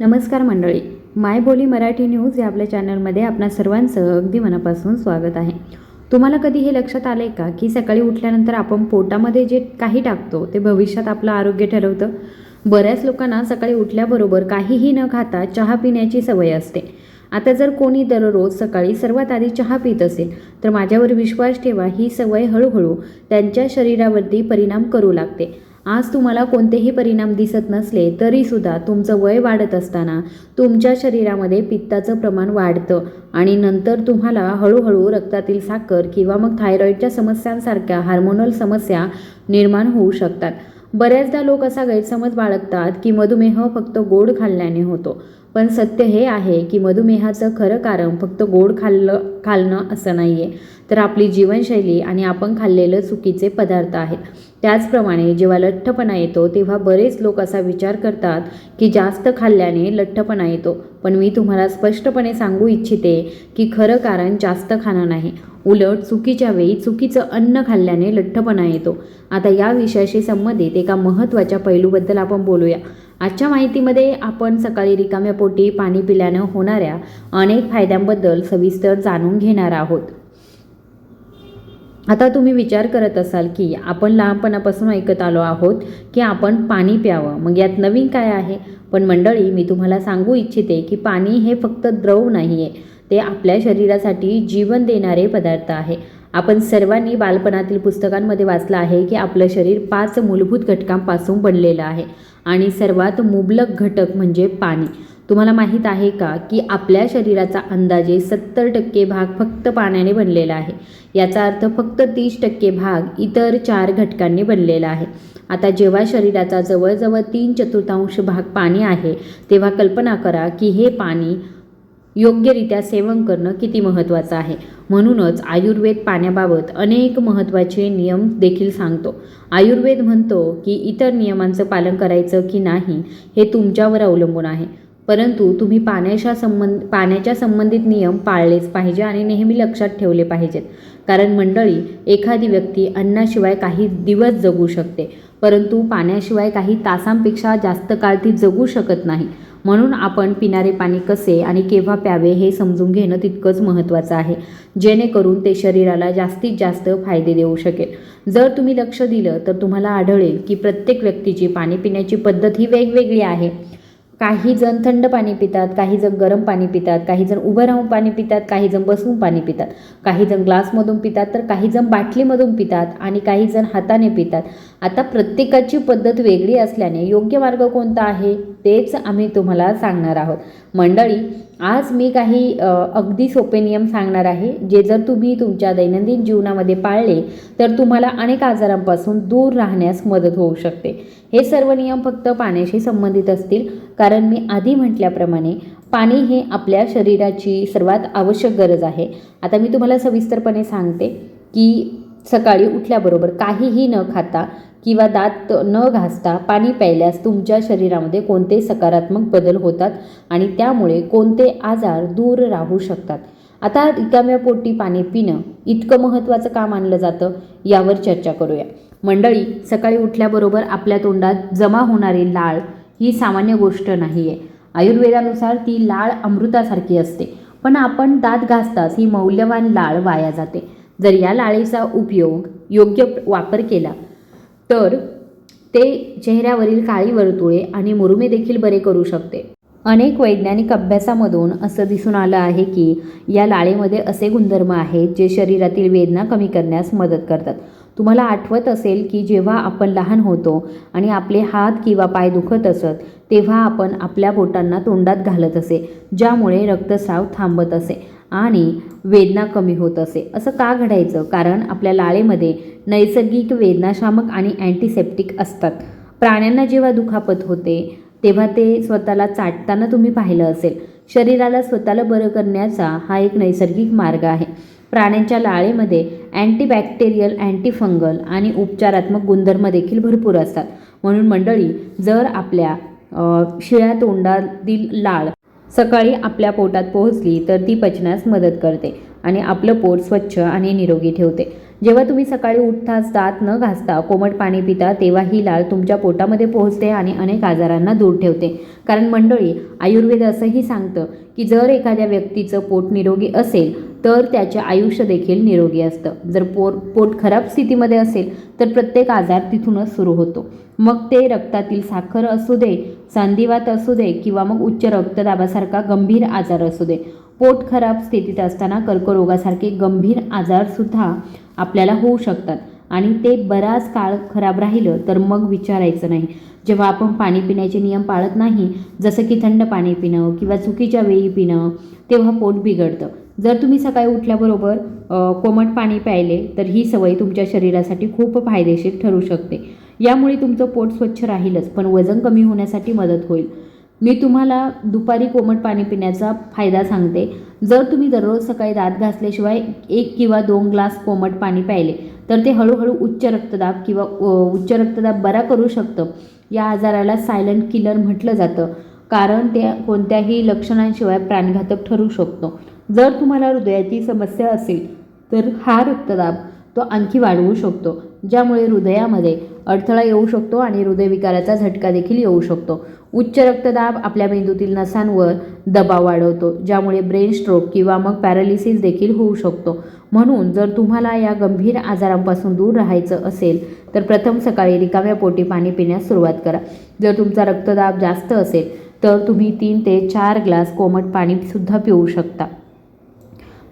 नमस्कार मंडळी. माय बोली मराठी न्यूज या आपल्या चॅनलमध्ये आपणा सर्वांचं अगदी मनापासून स्वागत आहे. तुम्हाला कधी हे लक्षात आलं आहे का की सकाळी उठल्यानंतर आपण पोटामध्ये जे काही टाकतो ते भविष्यात आपलं आरोग्य ठरवतं? बऱ्याच लोकांना सकाळी उठल्याबरोबर काहीही न खाता चहा पिण्याची सवय असते. आता जर कोणी दररोज सकाळी सर्वात आधी चहा पित असेल तर माझ्यावर विश्वास ठेवा ही सवय हळूहळू त्यांच्या शरीरावरती परिणाम करू लागते. आज तुम्हाला कोणतेही परिणाम दिसत नसले तरीसुद्धा तुमचं वय वाढत असताना तुमच्या शरीरामध्ये पित्ताचं प्रमाण वाढतं आणि नंतर तुम्हाला हळूहळू रक्तातील साखर किंवा मग थायरॉईडच्या समस्यांसारख्या हार्मोनल समस्या निर्माण होऊ शकतात. बऱ्याचदा लोक असा गैरसमज बाळगतात की मधुमेह फक्त गोड खाल्ल्याने होतो. पण सत्य हे आहे की मधुमेहाचं खरं कारण फक्त गोड खाल्लं खालणं असं नाही आहे तर आपली जीवनशैली आणि आपण खाल्लेलं चुकीचे पदार्थ आहेत. त्याचप्रमाणे जेव्हा लठ्ठपणा येतो तेव्हा बरेच लोक असा विचार करतात की जास्त खाल्ल्याने लठ्ठपणा येतो. पण मी तुम्हाला स्पष्टपणे सांगू इच्छिते की खरं कारण जास्त खाणं नाही. उलट चुकीच्या वेळी चुकीचं अन्न खाल्ल्याने लठ्ठपणा येतो. आता या विषयाशी संबंधित एका महत्त्वाच्या पैलूबद्दल आपण बोलूया. आजच्या माहितीमध्ये आपण सकाळी रिकाम्या पोटी पाणी पिल्यानं होणाऱ्या अनेक फायद्यांबद्दल सविस्तर जाणून घेणार आहोत. आता तुम्ही विचार करत असाल की आपण लहानपणापासून ऐकत आलो आहोत की आपण पाणी प्यावं. मग यात नवीन काय आहे? पण मंडळी मी तुम्हाला सांगू इच्छिते की पाणी हे फक्त द्रव नाही आहे ते आपल्या शरीरासाठी जीवन देणारे पदार्थ आहे. आपण सर्वांनी बालपणातील पुस्तकांमध्ये वाचलं आहे की आपलं शरीर पाच मूलभूत घटकांपासून बनलेलं आहे. आणि सर्वात मुबलक घटक म्हणजे पाणी. तुम्हाला माहीत आहे का की आपल्या शरीराचा अंदाजे सत्तर टक्के भाग फक्त पाण्याने बनलेला आहे. याचा अर्थ फक्त तीस टक्के भाग इतर चार घटकांनी बनलेला आहे. आता जेव्हा शरीराचा जवळजवळ तीन चतुर्थांश भाग पाणी आहे तेव्हा कल्पना करा की हे पाणी योग्यरित्या सेवन करणं किती महत्त्वाचं आहे. म्हणूनच आयुर्वेद पाण्याबाबत अनेक महत्त्वाचे नियम देखील सांगतो. आयुर्वेद म्हणतो की इतर नियमांचं पालन करायचं की नाही हे तुमच्यावर अवलंबून आहे. परंतु तुम्ही पाण्याच्या संबंध पाण्याच्या संबंधित नियम पाळलेच पाहिजे आणि नेहमी लक्षात ठेवले पाहिजेत. कारण मंडळी एखादी व्यक्ती अन्नाशिवाय काही दिवस जगू शकते परंतु पाण्याशिवाय काही तासांपेक्षा जास्त काळ ती जगू शकत नाही. म्हणून आपण पिणारे पाणी कसे आणि केव्हा प्यावे हे समजून घेणं तितकंच महत्त्वाचं आहे जेणेकरून ते शरीराला जास्तीत जास्त फायदे देऊ शकेल. जर तुम्ही लक्ष दिलं तर तुम्हाला आढळेल की प्रत्येक व्यक्तीची पाणी पिण्याची पद्धत ही वेगवेगळी आहे. काही जण थंड पाणी पितात काही जण गरम पाणी पितात काही जण उभं राहून पाणी पितात काही जण बसून पाणी पितात. काही जण ग्लासमधून पितात तर काही जण बाटलीमधून पितात आणि काही जण हाताने पितात. आता प्रत्येकाची पद्धत वेगळी असल्याने योग्य मार्ग कोणता आहे? तेच आम्ही तुम्हाला सांगणार आहोत. मंडळी आज मी काही अगदी सोपे नियम सांगणार आहे. जे जर तुम्ही तुमच्या दैनंदिन जीवनामध्ये पाळले तर तुम्हाला अनेक आजारांपासून दूर राहण्यास मदत होऊ शकते. हे सर्व नियम फक्त पाण्याशी संबंधित असतील. कारण मी आधी म्हटल्याप्रमाणे पाणी हे आपल्या शरीराची सर्वात आवश्यक गरज आहे. आता मी तुम्हाला सविस्तरपणे सांगते की सकाळी उठल्याबरोबर काहीही न खाता किंवा दात न घासता पाणी प्यायल्यास तुमच्या शरीरामध्ये कोणते सकारात्मक बदल होतात आणि त्यामुळे कोणते आजार दूर राहू शकतात. आता रिकाम्या पोटी पाणी पिणं इतकं महत्त्वाचं का मानलं जातं यावर चर्चा करूया. मंडळी सकाळी उठल्याबरोबर आपल्या तोंडात जमा होणारी लाळ ही सामान्य गोष्ट नाही आहे आयुर्वेदानुसार ती लाळ अमृतासारखी असते पण आपण दात घासताच ही मौल्यवान लाळ वाया जाते. जर या लाळेचा उपयोग योग्य वापर केला तर ते चेहऱ्यावरील काळी वर्तुळे आणि मुरुमे देखील बरे करू शकते. अनेक वैज्ञानिक अभ्यासामधून असं दिसून आलं आहे की या लाळेमध्ये असे गुणधर्म आहेत जे शरीरातील वेदना कमी करण्यास मदत करतात. तुम्हाला आठवत असेल की जेव्हा आपण लहान होतो आणि आपले हात किंवा पाय दुखत असत तेव्हा आपण आपल्या बोटांना तोंडात घालत असे ज्यामुळे रक्तस्राव थांबत असे आणि वेदना कमी होत असे. असं का घडायचं? कारण आपल्या लाळेमध्ये नैसर्गिक वेदनाशामक आणि अँटीसेप्टिक असतात. प्राण्यांना जेव्हा दुखापत होते तेव्हा ते स्वतःला चाटताना तुम्ही पाहिलं असेल. शरीराला स्वतःला बरं करण्याचा हा एक नैसर्गिक मार्ग आहे. प्राण्यांच्या लाळेमध्ये अँटीबॅक्टेरियल अँटीफंगल आणि उपचारात्मक गुणधर्म देखील भरपूर असतात. म्हणून मंडळी जर आपल्या शिळ्या तोंडातील लाळ सकाळी आपल्या पोटात पोहोचली तर ती पचण्यास मदत करते आणि आपलं पोट स्वच्छ आणि निरोगी ठेवते. जेव्हा तुम्ही सकाळी उठताच दात न घासता कोमट पाणी पिता तेव्हा ही लाळ तुमच्या पोटामध्ये पोहोचते आणि अनेक आजारांना दूर ठेवते. कारण मंडळी आयुर्वेद असंही सांगतं की जर एखाद्या व्यक्तीचं पोट निरोगी असेल तर त्याचे आयुष्य देखील निरोगी असतं. जर पोर पोट खराब स्थितीमध्ये असेल तर प्रत्येक आजार तिथूनच सुरू होतो. मग ते रक्तातील साखर असू दे सांधिवात असू दे किंवा मग उच्च रक्तदाबासारखा गंभीर आजार असू दे. पोट खराब स्थितीत असताना कर्करोगासारखे गंभीर आजारसुद्धा आपल्याला होऊ शकतात आणि ते बराच काळ खराब राहिलं तर मग विचारायचं नाही. जेव्हा आपण पाणी पिण्याचे नियम पाळत नाही जसं की थंड पाणी पिणं किंवा चुकीच्या वेळी पिणं तेव्हा पोट बिघडतं. जर तुम्ही सकाळी उठल्याबरोबर कोमट पाणी प्यायले तर ही सवय तुमच्या शरीरासाठी खूप फायदेशीर ठरू शकते. यामुळे तुमचं पोट स्वच्छ राहीलच पण वजन कमी होण्यासाठी मदत होईल. मी तुम्हाला दुपारी कोमट पाणी पिण्याचा फायदा सांगते. जर तुम्ही दररोज सकाळी दात घासल्याशिवाय एक किंवा दोन ग्लास कोमट पाणी प्यायले तर ते हळूहळू उच्च रक्तदाब किंवा उच्च रक्तदाब बरा करू शकतं. या आजाराला सायलंट किलर म्हटलं जातं कारण ते कोणत्याही लक्षणांशिवाय प्राणघातक ठरू शकतो. जर तुम्हाला हृदयाची समस्या असेल तर हा रक्तदाब तो आणखी वाढवू शकतो ज्यामुळे हृदयामध्ये अडथळा येऊ शकतो आणि हृदयविकाराचा झटका देखील येऊ शकतो. उच्च रक्तदाब आपल्या मेंदूतील नसांवर दबाव वाढवतो ज्यामुळे ब्रेन स्ट्रोक किंवा मग पॅरालिसिस देखील होऊ शकतो. म्हणून जर तुम्हाला या गंभीर आजारांपासून दूर राहायचं असेल तर प्रथम सकाळी रिकाम्या पोटी पाणी पिण्यास सुरुवात करा. जर तुमचा रक्तदाब जास्त असेल तर तुम्ही तीन ते चार ग्लास कोमट पाणीसुद्धा पिऊ शकता.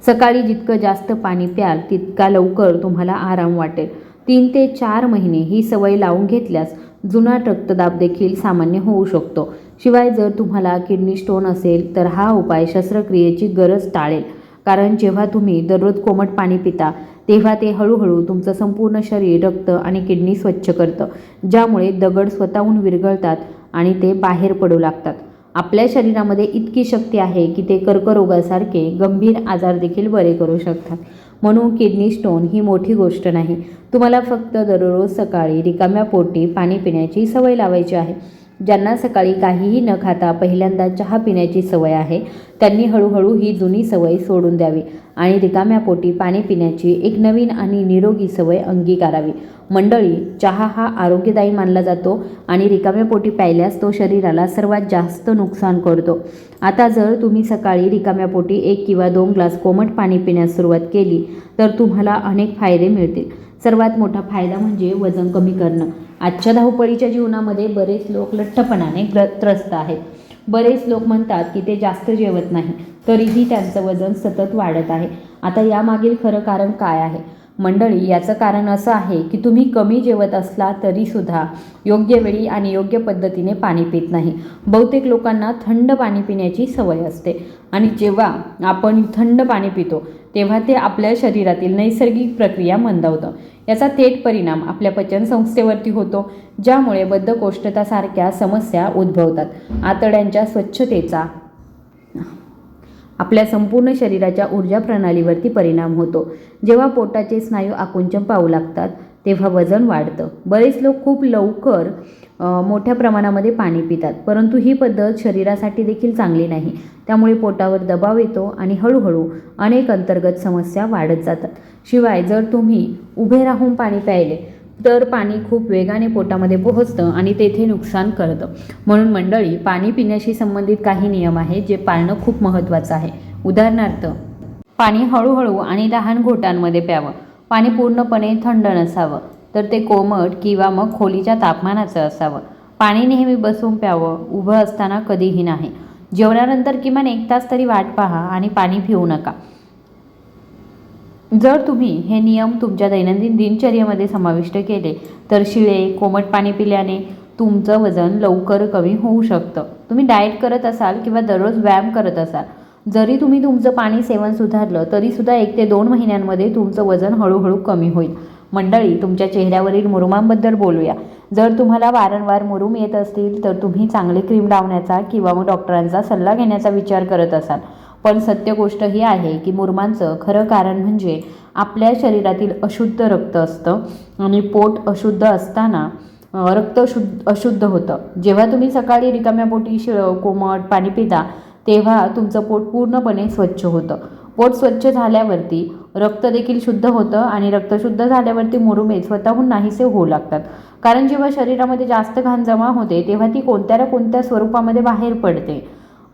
सकाळी जितकं जास्त पाणी प्याल तितका लवकर तुम्हाला आराम वाटेल. तीन ते चार महिने ही सवय लावून घेतल्यास जुना रक्तदाब देखील सामान्य होऊ शकतो. शिवाय जर तुम्हाला किडनी स्टोन असेल तर हा उपाय शस्त्रक्रियेची गरज टाळेल. कारण जेव्हा तुम्ही दररोज कोमट पाणी पिता तेव्हा ते हळूहळू तुमचं संपूर्ण शरीर रक्त आणि किडनी स्वच्छ करतं ज्यामुळे दगड स्वतःहून विरघळतात आणि ते बाहेर पडू लागतात. आपल्या शरीरामध्ये इतकी शक्ती आहे की ते कर्करोगासारखे गंभीर आजार देखील बरे करू शकतात. म्हणून किडनी स्टोन ही मोठी गोष्ट नाही. तुम्हाला फक्त दररोज सकाळी रिकाम्या पोटी पाणी पिण्याची सवय लावायची आहे. ज्यांना सकाळी काहीही न खाता पहिल्यांदा चहा पिण्याची सवय आहे त्यांनी हळूहळू ही जुनी सवय सोडून द्यावी आणि रिकाम्या पोटी पाणी पिण्याची एक नवीन आणि निरोगी सवय अंगीकारावी. मंडळी चहा हा आरोग्यदायी मानला जातो आणि रिकाम्या पोटी प्यायल्यास तो शरीराला सर्वात जास्त नुकसान करतो. आता जर तुम्ही सकाळी रिकाम्या पोटी एक किंवा दोन ग्लास कोमट पाणी पिण्यास सुरुवात केली तर तुम्हाला अनेक फायदे मिळतील. सर्वात मोठा फायदा म्हणजे वजन कमी करणं. आजच्या धावपळीच्या जीवनामध्ये बरेच लोक लठ्ठपणाने ग्र त्रस्त आहेत. बरेच लोक म्हणतात की ते जास्त जेवत नाही तरीही त्यांचं वजन सतत वाढत आहे. आता यामागील खरं कारण काय आहे? मंडळी याचं कारण असं आहे की तुम्ही कमी जेवत असला तरीसुद्धा योग्य वेळी आणि योग्य पद्धतीने पाणी पित नाही. बहुतेक लोकांना थंड पाणी पिण्याची सवय असते आणि जेव्हा आपण थंड पाणी पितो तेव्हा ते आपल्या शरीरातील नैसर्गिक प्रक्रिया मंदावतं. याचा थेट परिणाम आपल्या पचनसंस्थेवरती होतो ज्यामुळे बद्धकोष्ठतासारख्या समस्या उद्भवतात. आतड्यांच्या स्वच्छतेचा आपल्या संपूर्ण शरीराच्या ऊर्जा प्रणालीवरती परिणाम होतो. जेव्हा पोटाचे स्नायू आकुंचन पाहू लागतात तेव्हा वजन वाढतं. बरेच लोक खूप लवकर मोठ्या प्रमाणामध्ये पाणी पितात परंतु ही पद्धत शरीरासाठी देखील चांगली नाही. त्यामुळे पोटावर दबाव येतो आणि हळूहळू अनेक अंतर्गत समस्या वाढत जातात. शिवाय जर तुम्ही उभे राहून पाणी प्यायले तर पाणी खूप वेगाने पोटामध्ये पोहोचतं आणि तेथे नुकसान करतं. म्हणून मंडळी पाणी पिण्याशी संबंधित काही नियम आहेत जे पाळणं खूप महत्त्वाचं आहे. उदाहरणार्थ पाणी हळूहळू आणि लहान घोटांमध्ये प्यावं. पाणी पूर्णपणे थंड नसावं तर ते कोमट किंवा मग खोलीच्या तापमानाचं असावं. पाणी नेहमी बसून प्यावं उभं असताना कधीही नाही. जेवणानंतर किमान एक तास तरी वाट पहा आणि पाणी पिऊ नका. जर तुम्ही हे नियम तुमच्या दैनंदिन दिनचर्येमध्ये समाविष्ट केले तर शिळे कोमट पाणी पिल्याने तुमचं वजन लवकर कमी होऊ शकतं. तुम्ही डाएट करत असाल किंवा दररोज व्यायाम करत असाल जरी तुम्ही तुमचं पाणी सेवन सुधारलं तरीसुद्धा एक ते दोन महिन्यांमध्ये तुमचं वजन हळूहळू कमी होईल. मंडळी तुमच्या चेहऱ्यावरील मुरुमांबद्दल बोलूया. जर तुम्हाला वारंवार मुरुम येत असतील तर तुम्ही चांगली क्रीम लावण्याचा किंवा मग डॉक्टरांचा सल्ला घेण्याचा विचार करत असाल. पण सत्य गोष्ट ही आहे की मुरुमांचं खरं कारण म्हणजे आपल्या शरीरातील अशुद्ध रक्त असतं आणि पोट अशुद्ध असताना रक्त शुद्ध अशुद्ध होतं. जेव्हा तुम्ही सकाळी रिकाम्या पोटी शि कोमट पाणी पिता तेव्हा तुमचं पोट पूर्णपणे स्वच्छ होतं. पोट स्वच्छ झाल्यावरती रक्त देखील शुद्ध होतं आणि रक्त शुद्ध झाल्यावरती मुरुमे स्वतःहून नाहीसे होऊ लागतात. कारण जेव्हा शरीरामध्ये जास्त घाण जमा होते तेव्हा ती कोणत्या ना कोणत्या स्वरूपामध्ये बाहेर पडते.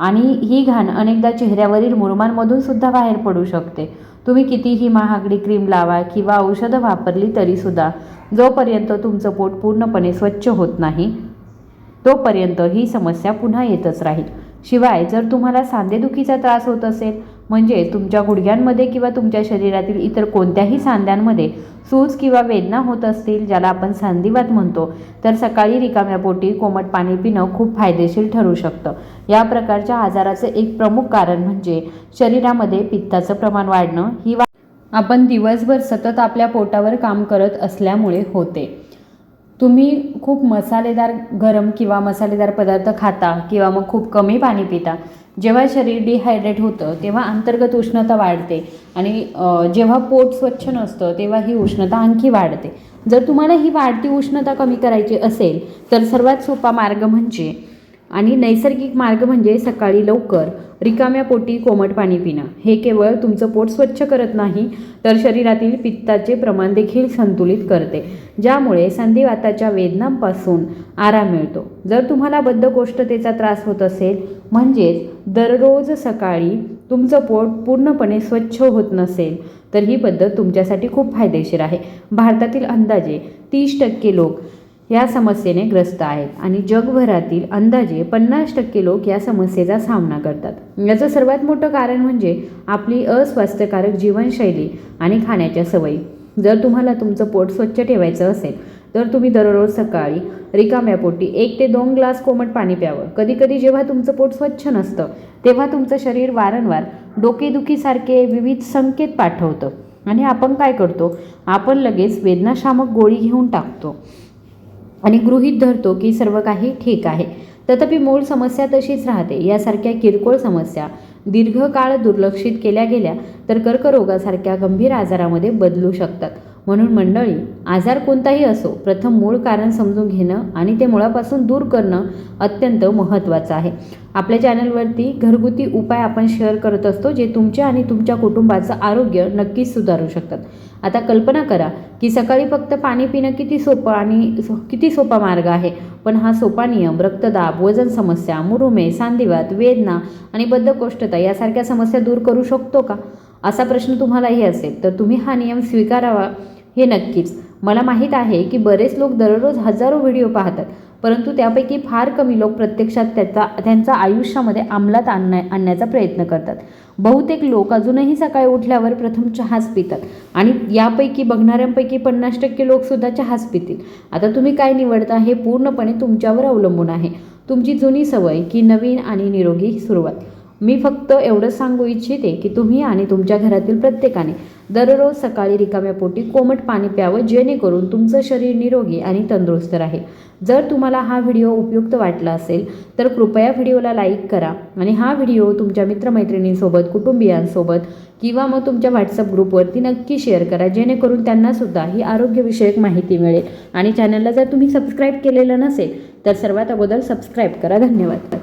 आणि ही घाण अनेकदा चेहऱ्यावरील मुरुमांमधून सुद्धा बाहेर पडू शकते. तुम्ही कितीही महागडी क्रीम लावा किंवा औषधं वापरली तरीसुद्धा जोपर्यंत तुमचं पोट पूर्णपणे स्वच्छ होत नाही तोपर्यंत ही समस्या पुन्हा येतच राहील. शिवाय जर तुम्हाला सांधेदुखीचा त्रास होत असेल म्हणजे तुमच्या गुडघ्यांमध्ये किंवा तुमच्या शरीरातील इतर कोणत्याही सांध्यांमध्ये सूज किंवा वेदना होत असतील ज्याला आपण सांधिवात म्हणतो तर सकाळी रिकाम्या पोटी कोमट पाणी पिणं खूप फायदेशीर ठरू शकतं. या प्रकारच्या आजाराचं एक प्रमुख कारण म्हणजे शरीरामध्ये पित्ताचं प्रमाण वाढणं ही वा आपण दिवसभर सतत आपल्या पोटावर काम करत असल्यामुळे होते. तुम्ही खूप मसालेदार गरम किंवा मसालेदार पदार्थ खाता किंवा मग खूप कमी पाणी पिता. जेव्हा शरीर डिहायड्रेट होतं तेव्हा अंतर्गत उष्णता वाढते आणि जेव्हा पोट स्वच्छ नसतं तेव्हा ही उष्णता आणखी वाढते. जर तुम्हाला ही वाढती उष्णता कमी करायची असेल तर सर्वात सोपा मार्ग म्हणजे आणि नैसर्गिक मार्ग म्हणजे सकाळी लवकर रिकाम्या पोटी कोमट पाणी पिणं. हे केवळ तुमचं पोट स्वच्छ करत नाही तर शरीरातील पित्ताचे प्रमाण देखील संतुलित करते. ज्यामुळे संधिवाताच्या वेदनांपासून आराम मिळतो. जर तुम्हाला बद्धकोष्ठतेचा त्रास होत असेल म्हणजेच दररोज सकाळी तुमचं पोट पूर्णपणे स्वच्छ होत नसेल तर ही पद्धत तुमच्यासाठी खूप फायदेशीर आहे. भारतातील अंदाजे तीस टक्के लोक या समस्येने ग्रस्त आहेत आणि जगभरातील अंदाजे पन्नास टक्के लोक या समस्येचा सामना करतात. याचं सर्वात मोठं कारण म्हणजे आपली अस्वास्थ्यकारक जीवनशैली आणि खाण्याच्या सवयी. जर तुम्हाला तुमचं पोट स्वच्छ ठेवायचं असेल तर तुम्ही दररोज सकाळी रिकाम्या पोटी एक ते दोन ग्लास कोमट पाणी प्यावं. कधीकधी जेव्हा तुमचं पोट स्वच्छ नसतं तेव्हा तुमचं शरीर वारंवार डोकेदुखीसारखे विविध संकेत पाठवतं. आणि आपण काय करतो? आपण लगेच वेदनाशामक गोळी घेऊन टाकतो. आणि गृहीत धरतो की सर्व काही ठीक आहे. तथापि मूळ समस्या तशीच राहते. यासारख्या किरकोळ समस्या दीर्घकाळ दुर्लक्षित केल्या गेल्या तर कर्करोगासारख्या गंभीर आजारामध्ये बदलू शकतात. म्हणून मंडळी आजार कोणताही असो प्रथम मूळ कारण समजून घेणं आणि ते मुळापासून दूर करणं अत्यंत महत्त्वाचं आहे. आपल्या चॅनलवरती घरगुती उपाय आपण शेअर करत असतो जे तुमच्या आणि तुमच्या कुटुंबाचं आरोग्य नक्कीच सुधारू शकतात. आता कल्पना करा की सकाळी फक्त पाणी पिणं किती सोपं आणि सो- किती सोपा मार्ग आहे. पण हा सोपा नियम रक्तदाब वजन समस्या मुरुमे सांधिवात वेदना आणि बद्धकोष्ठता यासारख्या समस्या दूर करू शकतो का? असा प्रश्न तुम्हालाही असेल तर तुम्ही हा नियम स्वीकारावा हे नक्कीच. मला माहीत आहे की बरेच लोक दररोज हजारो व्हिडिओ पाहतात परंतु त्यापैकी फार कमी लोक प्रत्यक्षात त्याचा त्यांचा आयुष्यामध्ये अंमलात आणण्या आणण्याचा प्रयत्न करतात. बहुतेक लोक अजूनही सकाळी उठल्यावर प्रथम चहाच पितात आणि यापैकी बघणाऱ्यांपैकी पन्नास टक्के लोकसुद्धा चहाच पितील. आता तुम्ही काय निवडता हे पूर्णपणे तुमच्यावर अवलंबून आहे. तुमची जुनी सवय की नवीन आणि निरोगी सुरुवात. मी फक्त एवढंच सांगू इच्छिते की तुम्ही आणि तुमच्या घरातील प्रत्येकाने दररोज सकाळी रिकाम्या पोटी कोमट पाणी प्यावं जेणेकरून तुमचं शरीर निरोगी आणि तंदुरुस्त राहील. जर तुम्हाला हा व्हिडिओ उपयुक्त वाटला असेल तर कृपया व्हिडिओला लाईक करा आणि हा व्हिडिओ तुमच्या मित्रमैत्रिणींसोबत कुटुंबियांसोबत किंवा मग तुमच्या व्हॉट्सअप ग्रुपवरती नक्की शेअर करा जेणेकरून त्यांनासुद्धा ही आरोग्यविषयक माहिती मिळेल. आणि चॅनलला जर तुम्ही सबस्क्राईब केलेलं नसेल तर सर्वात अगोदर सबस्क्राईब करा. धन्यवाद.